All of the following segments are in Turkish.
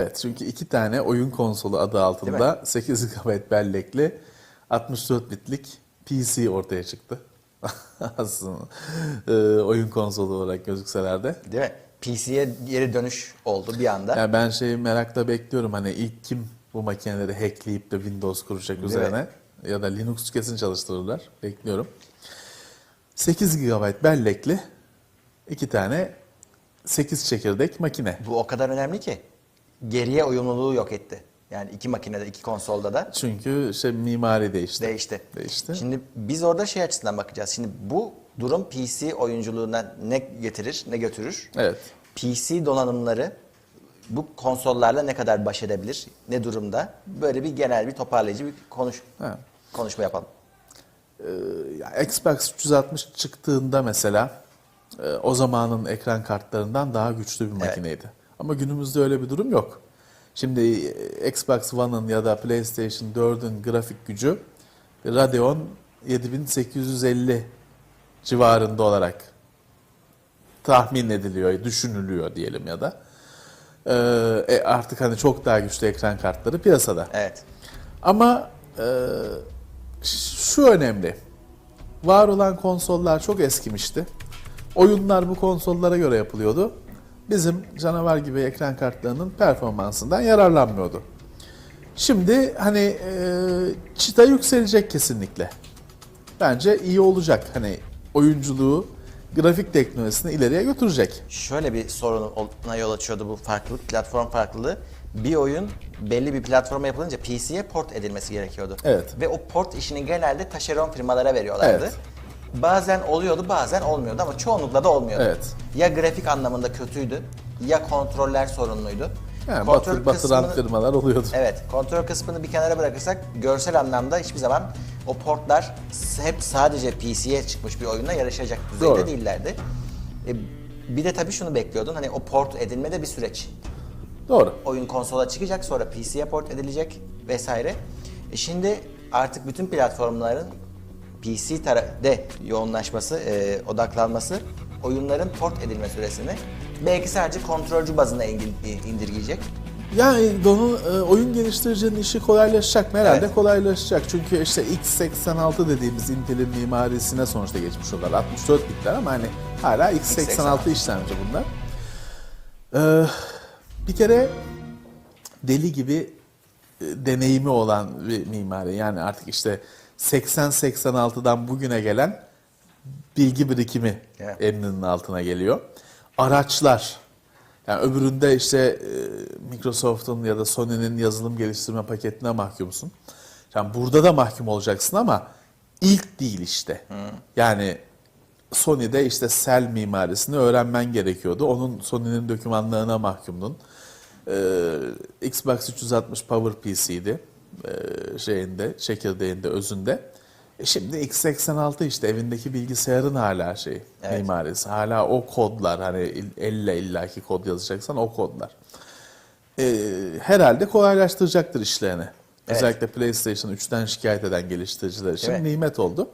Evet çünkü iki tane oyun konsolu adı altında 8 GB bellekli 64 bitlik PC ortaya çıktı. Aslında e, oyun konsolu olarak gözükseler de. Değil mi? PC'ye geri dönüş oldu bir anda. Yani ben şeyi merakla bekliyorum hani ilk kim bu makineleri hackleyip de Windows kuracak mi? üzerine ya da Linux kesin çalıştırırlar. Bekliyorum. 8 GB bellekli iki tane 8 çekirdek makine. Bu o kadar önemli ki geriye uyumluluğu yok etti. Yani iki makinede, iki konsolda da Çünkü şey mimari değişti. değişti. Değişti. Şimdi biz orada şey açısından bakacağız. Şimdi bu durum PC oyunculuğuna ne getirir, ne götürür? Evet. PC donanımları bu konsollarla ne kadar baş edebilir, ne durumda? Böyle bir genel bir toparlayıcı bir konuş Ha. konuşma yapalım. Ya Xbox 360 çıktığında mesela e, o zamanın ekran kartlarından daha güçlü bir makineydi. Ama günümüzde öyle bir durum yok. Şimdi e, Xbox One'ın ya da PlayStation 4'ün grafik gücü Radeon 7850 civarında olarak tahmin ediliyor, düşünülüyor diyelim ya da. E, e, artık hani çok daha güçlü ekran kartları piyasada. Evet. Ama e, şu önemli. Var olan konsollar çok eskimişti. Oyunlar bu konsollara göre yapılıyordu. Bizim canavar gibi ekran kartlarının performansından yararlanmıyordu. Şimdi hani e, çıta yükselecek kesinlikle. Bence iyi olacak. Hani oyunculuğu, grafik teknolojisini ileriye götürecek. Şöyle bir soruna yol açıyordu bu farklılık, platform farklılığı. Bir oyun belli bir platforma yapılınca PC'ye port edilmesi gerekiyordu. Evet. Ve o port işini genelde taşeron firmalara veriyorlardı. Evet. Bazen oluyordu, bazen olmuyordu ama çoğunlukla da olmuyordu. Evet. Ya grafik anlamında kötüydü, ya kontroller sorunluydu. Yani Kontrol batı, batıran kısmını- firmalar oluyordu. Evet, kontrol kısmını bir kenara bırakırsak görsel anlamda hiçbir zaman o portlar hep sadece PC'ye çıkmış bir oyunla yarışacak düzeyde Doğru. değillerdi. E, bir de tabii şunu bekliyordun hani o port edilme de bir süreç. Doğru. Oyun konsola çıkacak sonra PC'ye port edilecek vesaire. E şimdi artık bütün platformların PC tarafında yoğunlaşması, e, odaklanması oyunların port edilme süresini belki sadece kontrolcü bazına ingil- indirgeyecek. Yani donu, e, oyun geliştiricinin işi kolaylaşacak mı? Herhalde Evet. kolaylaşacak. Çünkü işte x86 dediğimiz Intel'in mimarisine sonuçta geçmiş oldular. 64 bitler ama hani hala x86 işlemci bunlar. Ee, bir kere deli gibi e, deneyimi olan bir mimari. Yani artık işte 80-86'dan bugüne gelen bilgi birikimi Evet. elinin altına geliyor. Araçlar. Yani öbüründe işte e, Microsoft'un ya da Sony'nin yazılım geliştirme paketine mahkumsun. Yani burada da mahkum olacaksın ama ilk değil işte. Yani Sony'de işte Cell mimarisini öğrenmen gerekiyordu. Onun Sony'nin dokümanlarına mahkumdun. Ee, Xbox 360 Power PC'ydi. Ee, şeyinde, çekirdeğinde, özünde. E şimdi x86 işte evindeki bilgisayarın hala şey Evet. mimarisi. Hala o kodlar hani elle illaki kod yazacaksan o kodlar. Ee, herhalde kolaylaştıracaktır işlerini. Evet. Özellikle PlayStation 3'ten şikayet eden geliştiriciler için mi? nimet oldu.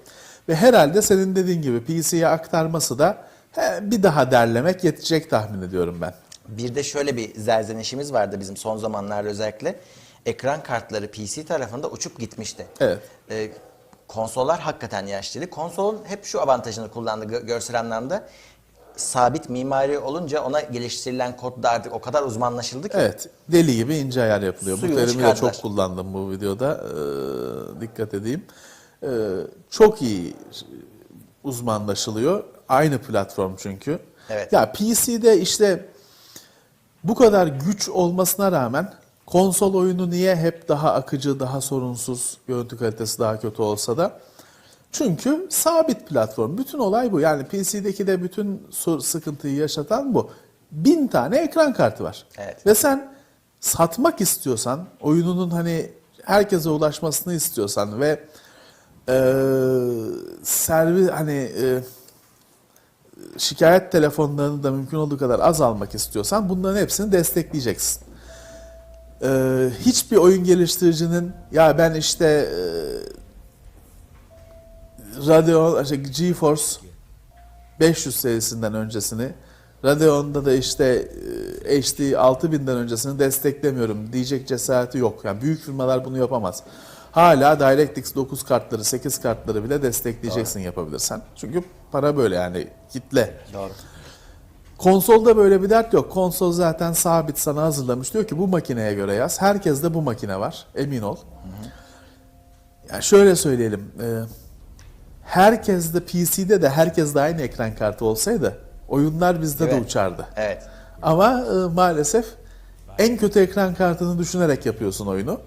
Ve herhalde senin dediğin gibi PC'ye aktarması da he, bir daha derlemek yetecek tahmin ediyorum ben. Bir de şöyle bir zerzenişimiz vardı bizim son zamanlarda özellikle. Ekran kartları PC tarafında uçup gitmişti. Evet. Ee, konsollar hakikaten yaşlıydı. Konsolun hep şu avantajını kullandı gö- görsel anlamda. Sabit mimari olunca ona geliştirilen kod da artık o kadar uzmanlaşıldı ki. Evet, deli gibi ince ayar yapılıyor. Bu Suyunu terimi de çok kullandım bu videoda. Ee, dikkat edeyim. Ee, çok iyi uzmanlaşılıyor. Aynı platform çünkü. Evet. Ya PC'de işte bu kadar güç olmasına rağmen konsol oyunu niye hep daha akıcı, daha sorunsuz, görüntü kalitesi daha kötü olsa da çünkü sabit platform. Bütün olay bu. Yani PC'deki de bütün sıkıntıyı yaşatan bu. Bin tane ekran kartı var. Evet. Ve sen satmak istiyorsan, oyununun hani herkese ulaşmasını istiyorsan ve eee servis hani eee, şikayet telefonlarını da mümkün olduğu kadar az almak istiyorsan bunların hepsini destekleyeceksin. Ee, hiçbir oyun geliştiricinin ya ben işte e, Radeon, işte GeForce 500 serisinden öncesini Radeon'da da işte e, HD 6000'den öncesini desteklemiyorum diyecek cesareti yok. Yani büyük firmalar bunu yapamaz. Hala DirectX 9 kartları, 8 kartları bile destekleyeceksin yapabilirsen. Çünkü para böyle yani kitle. Doğru. Konsolda böyle bir dert yok. Konsol zaten sabit sana hazırlamış. Diyor ki bu makineye göre yaz. Herkes de bu makine var. Emin ol. Yani şöyle söyleyelim. E, herkes de PC'de de herkes de aynı ekran kartı olsaydı oyunlar bizde de Evet. uçardı. Evet. Ama e, maalesef en kötü ekran kartını düşünerek yapıyorsun oyunu.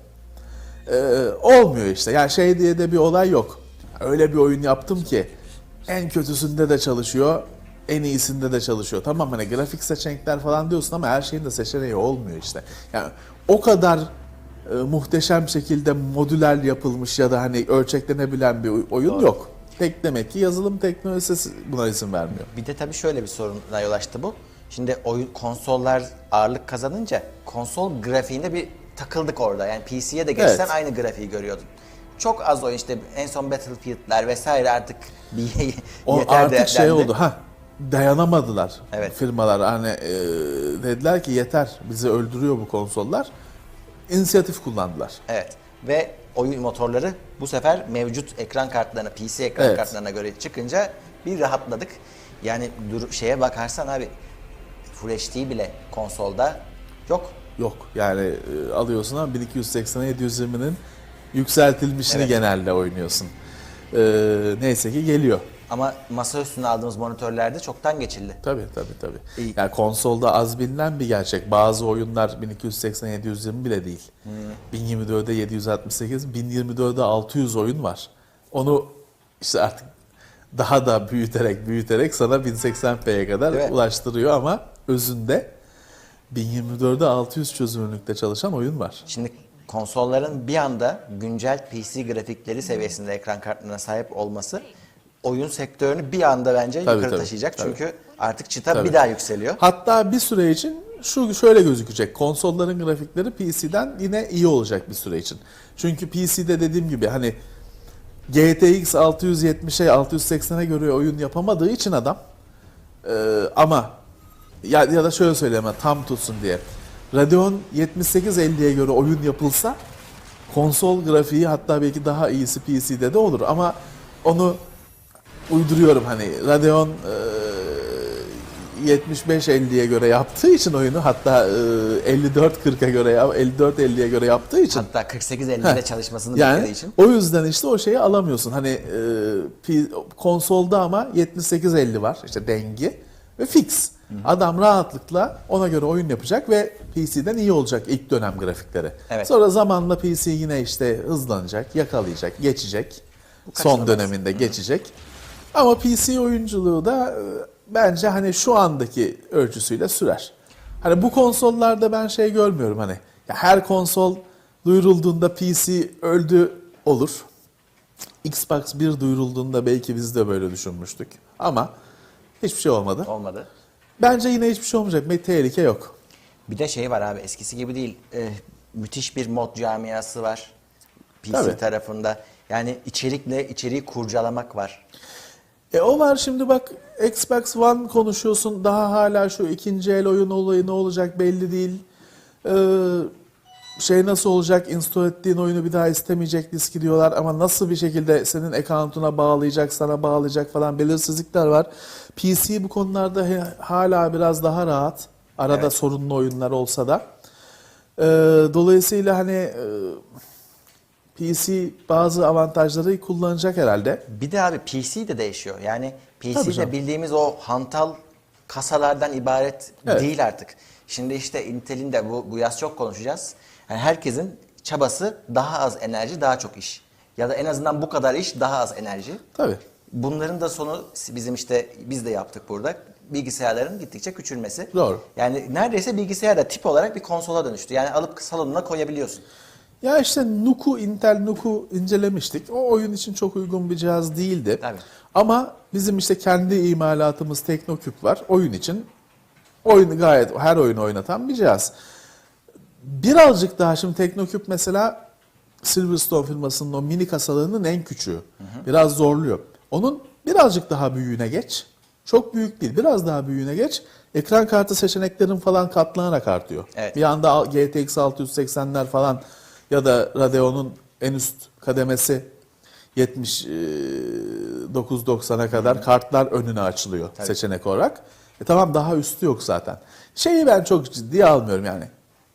E, olmuyor işte. Yani şey diye de bir olay yok. Öyle bir oyun yaptım ki en kötüsünde de çalışıyor, en iyisinde de çalışıyor. Tamam hani grafik seçenekler falan diyorsun ama her şeyin de seçeneği olmuyor işte. Yani o kadar e, muhteşem şekilde modüler yapılmış ya da hani ölçeklenebilen bir oy- oyun Doğru. yok. Tek demek ki yazılım teknolojisi buna izin vermiyor. Bir de tabii şöyle bir soruna yol açtı bu. Şimdi oyun konsollar ağırlık kazanınca konsol grafiğinde bir takıldık orada. Yani PC'ye de geçsen Evet. aynı grafiği görüyordun. Çok az oyun işte en son Battlefield'ler vesaire artık bir O yeter artık de- şey dendi. oldu ha dayanamadılar Evet. firmalar hani e, dediler ki yeter bizi öldürüyor bu konsollar inisiyatif kullandılar. Evet. Ve oyun motorları bu sefer mevcut ekran kartlarına, PC ekran Evet. kartlarına göre çıkınca bir rahatladık. Yani dur, şeye bakarsan abi Full HD bile konsolda yok. Yok yani e, alıyorsun ama 1280'e 720'nin yükseltilmişini Evet. genelde oynuyorsun. E, neyse ki geliyor. Ama masa üstüne aldığımız monitörlerde çoktan geçildi. Tabii tabii tabii. İyi. Yani konsolda az bilinen bir gerçek. Bazı oyunlar 1280 720 bile değil. 1024'de 768, 1024'de 600 oyun var. Onu işte artık daha da büyüterek büyüterek sana 1080p'ye kadar ulaştırıyor ama özünde 1024'de 600 çözünürlükte çalışan oyun var. Şimdi konsolların bir anda güncel PC grafikleri seviyesinde ekran kartlarına sahip olması oyun sektörünü bir anda bence Tabii, yukarı tabii, taşıyacak. tabii. Çünkü artık çıta Tabii. bir daha yükseliyor. Hatta bir süre için şu şöyle gözükecek. Konsolların grafikleri PC'den yine iyi olacak bir süre için. Çünkü PC'de dediğim gibi hani GTX 670'e 680'e göre oyun yapamadığı için adam e, ama ya, ya da şöyle söyleyeyim tam tutsun diye. Radeon 7850'ye göre oyun yapılsa konsol grafiği hatta belki daha iyisi PC'de de olur ama onu uyduruyorum hani Radeon e, 75-50'ye göre yaptığı için oyunu hatta e, 54-40'a göre yap- 54-50'ye göre yaptığı için Hatta 48-50'de Heh. çalışmasını beklediği yani için. o yüzden işte o şeyi alamıyorsun. Hani e, konsolda ama 78-50 var işte dengi ve fix. Adam rahatlıkla ona göre oyun yapacak ve PC'den iyi olacak ilk dönem grafikleri. Evet. Sonra zamanla PC yine işte hızlanacak, yakalayacak, geçecek. Son döneminde geçecek. Ama PC oyunculuğu da e, bence hani şu andaki ölçüsüyle sürer. Hani bu konsollarda ben şey görmüyorum hani ya her konsol duyurulduğunda PC öldü olur. Xbox 1 duyurulduğunda belki biz de böyle düşünmüştük. Ama hiçbir şey olmadı. Olmadı. Bence yine hiçbir şey olmayacak. Bir tehlike yok. Bir de şey var abi eskisi gibi değil. Ee, müthiş bir mod camiası var PC Tabii. tarafında. Yani içerikle içeriği kurcalamak var. E o var şimdi bak Xbox One konuşuyorsun daha hala şu ikinci el oyun olayı ne olacak belli değil. Ee, şey nasıl olacak install ettiğin oyunu bir daha istemeyecek diski diyorlar ama nasıl bir şekilde senin account'una bağlayacak sana bağlayacak falan belirsizlikler var. PC bu konularda hala biraz daha rahat arada Evet. sorunlu oyunlar olsa da. Ee, dolayısıyla hani e, PC bazı avantajları kullanacak herhalde. Bir de abi PC de değişiyor. Yani Tabii PC canım. de bildiğimiz o hantal kasalardan ibaret Evet. değil artık. Şimdi işte Intel'in de bu, bu yaz çok konuşacağız. Yani herkesin çabası daha az enerji, daha çok iş. Ya da en azından bu kadar iş, daha az enerji. Tabii. Bunların da sonu bizim işte biz de yaptık burada. Bilgisayarların gittikçe küçülmesi. Doğru. Yani neredeyse bilgisayar da tip olarak bir konsola dönüştü. Yani alıp salonuna koyabiliyorsun. Ya işte Nuku, Intel Nuku incelemiştik. O oyun için çok uygun bir cihaz değildi. Tabii. Ama bizim işte kendi imalatımız Teknoküp var. Oyun için oyunu gayet her oyunu oynatan bir cihaz. Birazcık daha şimdi Teknoküp mesela Silverstone firmasının o mini kasalarının en küçüğü. Biraz zorluyor. Onun birazcık daha büyüğüne geç. Çok büyük değil. Biraz daha büyüğüne geç. Ekran kartı seçeneklerin falan katlanarak artıyor. Evet. Bir anda GTX 680'ler falan ya da Radeon'un en üst kademesi 79-90'a kadar kartlar önüne açılıyor Tabii. seçenek olarak. E tamam daha üstü yok zaten. Şeyi ben çok ciddiye almıyorum yani.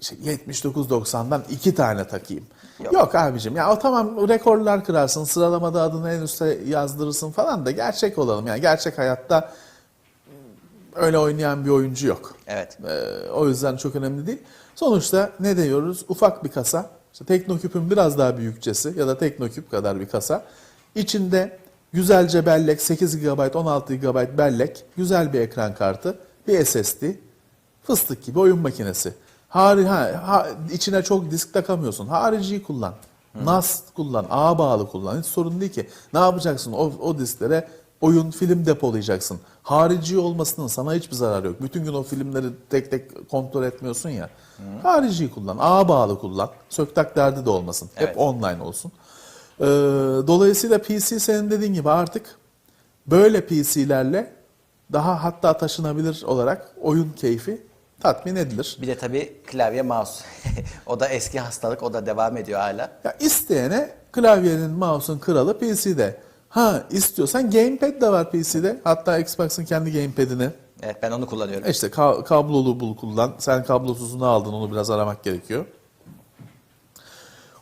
İşte 79-90'dan iki tane takayım. Yok. Yok. abicim ya o tamam rekorlar kırarsın sıralamada adını en üste yazdırırsın falan da gerçek olalım. Yani gerçek hayatta öyle oynayan bir oyuncu yok. Evet. Ee, o yüzden çok önemli değil. Sonuçta ne diyoruz? Ufak bir kasa. İşte Teknoküp'ün biraz daha büyükçesi ya da Teknoküp kadar bir kasa. İçinde güzelce bellek, 8 GB, 16 GB bellek, güzel bir ekran kartı, bir SSD, fıstık gibi oyun makinesi. Hari, ha, ha, içine çok disk takamıyorsun. Hariciyi kullan. NAS kullan, ağ bağlı kullan. Hiç sorun değil ki. Ne yapacaksın? O, o disklere oyun, film depolayacaksın. Harici olmasının sana hiçbir zararı yok. Bütün gün o filmleri tek tek kontrol etmiyorsun ya. Hariciyi kullan, ağ bağlı kullan. Söktak derdi de olmasın. Evet. Hep online olsun. Ee, dolayısıyla PC senin dediğin gibi artık böyle PC'lerle daha hatta taşınabilir olarak oyun keyfi tatmin edilir. Bir de tabii klavye mouse. o da eski hastalık. O da devam ediyor hala. Ya isteyene klavyenin, mouse'un kralı PC'de. Ha istiyorsan gamepad de var PC'de. Hatta Xbox'ın kendi gamepad'ini Evet ben onu kullanıyorum. işte ka- kablolu bul kullan. Sen kablosuzunu aldın onu biraz aramak gerekiyor.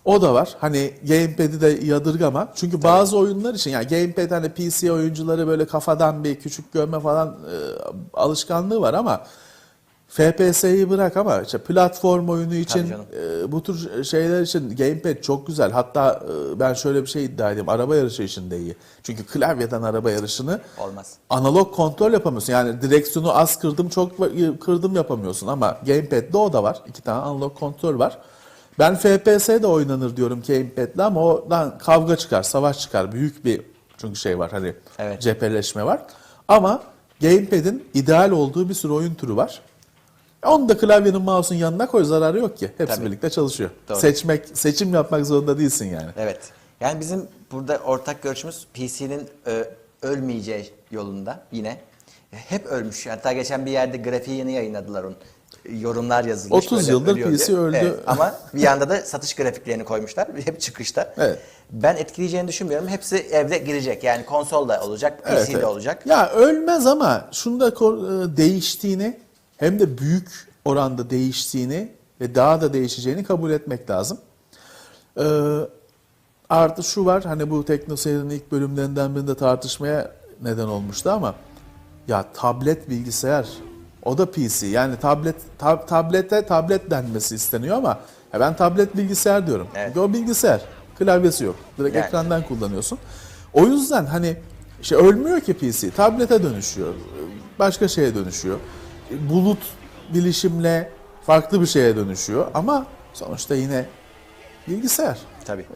O da var. Hani gamepad'i de yadırgama. Çünkü bazı oyunlar için yani gamepad hani PC oyuncuları böyle kafadan bir küçük görme falan e, alışkanlığı var ama FPS'yi bırak ama işte platform oyunu için e, bu tür şeyler için gamepad çok güzel. Hatta e, ben şöyle bir şey iddia edeyim. Araba yarışı için de iyi. Çünkü klavyeden araba yarışını Olmaz. analog kontrol yapamıyorsun. Yani direksiyonu az kırdım çok kırdım yapamıyorsun ama gamepad'de o da var. İki tane analog kontrol var. Ben FPS de oynanır diyorum gamepad'le ama oradan kavga çıkar, savaş çıkar. Büyük bir çünkü şey var hani Evet. cepheleşme var. Ama gamepad'in ideal olduğu bir sürü oyun türü var. Onu da klavyenin mouse'un yanına koy zararı yok ki. Hepsi Tabii. birlikte çalışıyor. Doğru. Seçmek, seçim yapmak zorunda değilsin yani. Evet. Yani bizim burada ortak görüşümüz PC'nin e, ölmeyeceği yolunda yine. Hep ölmüş. Hatta geçen bir yerde grafiğini yayınladılar onun. Yorumlar yazılmış. 30 böyle yıldır PC diye. öldü. Evet, ama bir yanda da satış grafiklerini koymuşlar. Hep çıkışta. Evet. Ben etkileyeceğini düşünmüyorum. Hepsi evde girecek. Yani konsol da olacak, PC Evet, de evet. olacak. Ya ölmez ama şunda kor- e, değiştiğini hem de büyük oranda değiştiğini ve daha da değişeceğini kabul etmek lazım. Ee, artı şu var hani bu teknoseyir'in ilk bölümlerinden birinde tartışmaya neden olmuştu ama ya tablet bilgisayar o da PC yani tablet tab- tablete tablet denmesi isteniyor ama ya ben tablet bilgisayar diyorum. Evet. Çünkü o bilgisayar klavyesi yok. Direkt Yani. ekrandan kullanıyorsun. O yüzden hani şey ölmüyor ki PC. Tablete dönüşüyor. Başka şeye dönüşüyor. Bulut bilişimle farklı bir şeye dönüşüyor ama sonuçta yine bilgisayar. Tabii.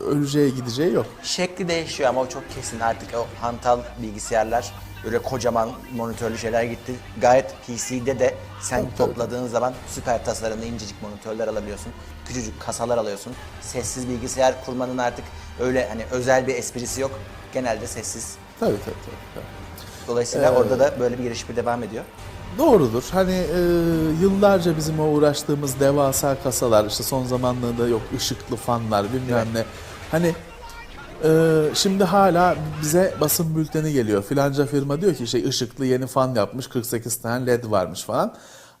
Öleceği gideceği yok. Şekli değişiyor ama o çok kesin artık o hantal bilgisayarlar böyle kocaman monitörlü şeyler gitti. Gayet PC'de de sen Tabii, tabii. topladığın zaman süper tasarımlı incecik monitörler alabiliyorsun. Küçücük kasalar alıyorsun. Sessiz bilgisayar kurmanın artık öyle hani özel bir esprisi yok. Genelde sessiz. Tabii tabii tabii. tabii. Dolayısıyla Ee, orada da böyle bir gelişme devam ediyor. Doğrudur. Hani e, yıllarca bizim o uğraştığımız devasa kasalar, işte son zamanlarda yok ışıklı fanlar bilmem ne. Hani e, şimdi hala bize basın bülteni geliyor. Filanca firma diyor ki şey ışıklı yeni fan yapmış 48 tane led varmış falan.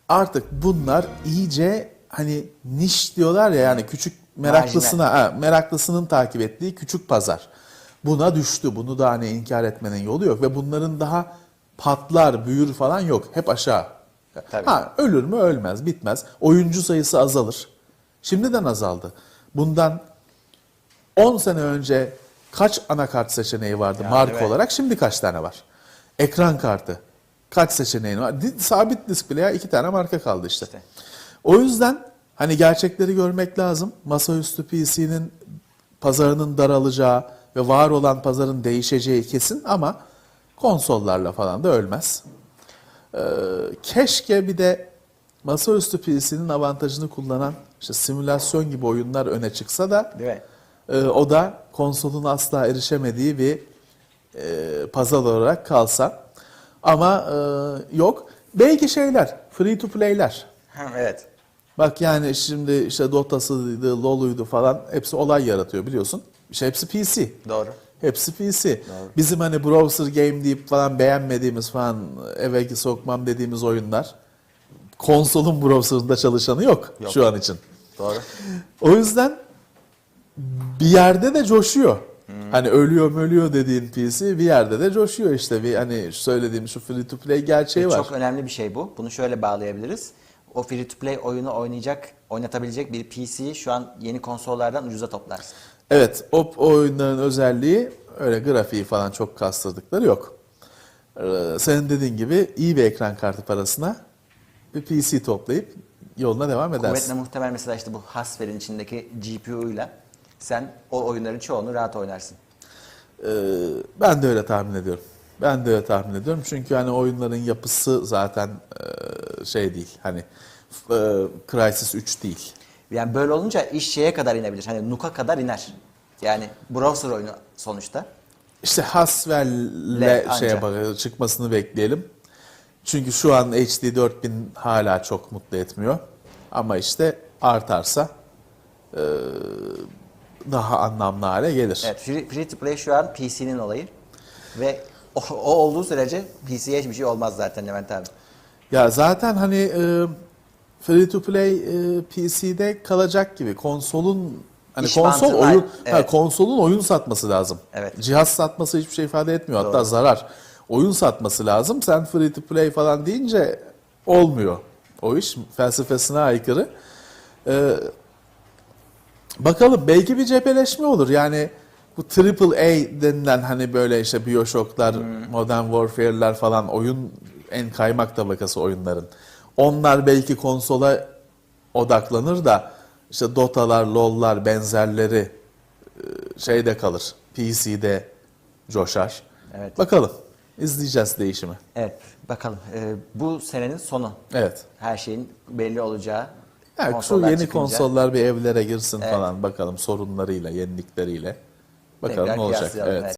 Artık bunlar iyice hani niş diyorlar ya yani küçük meraklısına ha, meraklısının takip ettiği küçük pazar. Buna düştü. Bunu da hani inkar etmenin yolu yok ve bunların daha patlar, büyür falan yok. Hep aşağı. Tabii. Ha ölür mü ölmez, bitmez. Oyuncu sayısı azalır. Şimdiden azaldı. Bundan 10 sene önce kaç anakart seçeneği vardı Yani marka evet. olarak? Şimdi kaç tane var? Ekran kartı. Kaç seçeneğin var? Sabit display iki tane marka kaldı işte. İşte. O yüzden hani gerçekleri görmek lazım. Masaüstü PC'nin pazarının daralacağı ve var olan pazarın değişeceği kesin ama konsollarla falan da ölmez. Ee, keşke bir de masaüstü PC'nin avantajını kullanan işte simülasyon gibi oyunlar öne çıksa da Değil mi? e, o da konsolun asla erişemediği bir e, pazar olarak kalsa. Ama e, yok. Belki şeyler, free to play'ler. Ha, evet. Bak yani şimdi işte Dota'sıydı, LoL'uydu falan hepsi olay yaratıyor biliyorsun. İşte hepsi PC. Doğru. Hepsi PC. Bizim hani browser game deyip falan beğenmediğimiz falan eve sokmam dediğimiz oyunlar konsolun browserında çalışanı yok, Yok. şu an için. Doğru. O yüzden bir yerde de coşuyor. Hani ölüyor ölüyor dediğin PC bir yerde de coşuyor işte. Bir hani söylediğim şu free to play gerçeği var. Çok önemli bir şey bu. Bunu şöyle bağlayabiliriz. O free to play oyunu oynayacak, oynatabilecek bir PC'yi şu an yeni konsollardan ucuza toplarsın. Evet, o, o oyunların özelliği öyle grafiği falan çok kastırdıkları yok. Ee, senin dediğin gibi iyi bir ekran kartı parasına bir PC toplayıp yoluna devam edersin. Kuvvetle muhtemel mesela işte bu Haswell'in içindeki GPU'yla sen o oyunların çoğunu rahat oynarsın. Ee, ben de öyle tahmin ediyorum. Ben de öyle tahmin ediyorum. Çünkü hani oyunların yapısı zaten e, şey değil. Hani e, Crysis 3 değil. Yani böyle olunca iş şeye kadar inebilir. Hani Nuka kadar iner. Yani browser oyunu sonuçta. İşte Haswell'le şeye bak çıkmasını bekleyelim. Çünkü şu an HD 4000 hala çok mutlu etmiyor. Ama işte artarsa e, daha anlamlı hale gelir. Evet, free, free to play şu an PC'nin olayı. Ve o, o olduğu sürece PC'ye hiçbir şey olmaz zaten Levent abi. Ya zaten hani e, free to play e, PC'de kalacak gibi konsolun hani İş konsol mantığı, oyun aynen, ha, evet. konsolun oyun satması lazım. Evet. Cihaz satması hiçbir şey ifade etmiyor hatta Doğru. zarar. Oyun satması lazım. Sen free to play falan deyince olmuyor. O iş felsefesine aykırı. Ee, bakalım belki bir cepheleşme olur. Yani bu triple A denilen hani böyle işte Bioshock'lar, Modern Warfare'ler falan oyun en kaymak tabakası oyunların. Onlar belki konsola odaklanır da işte Dota'lar, LoL'lar benzerleri e, şeyde kalır. PC'de coşar. Evet. Bakalım. izleyeceğiz değişimi. Evet, bakalım. Ee, bu senenin sonu. Evet. Her şeyin belli olacağı. Yani şu yeni çıkınca konsollar bir evlere girsin Evet. falan bakalım sorunlarıyla, yenilikleriyle. Bakalım tekrar ne olacak. Evet. Evet.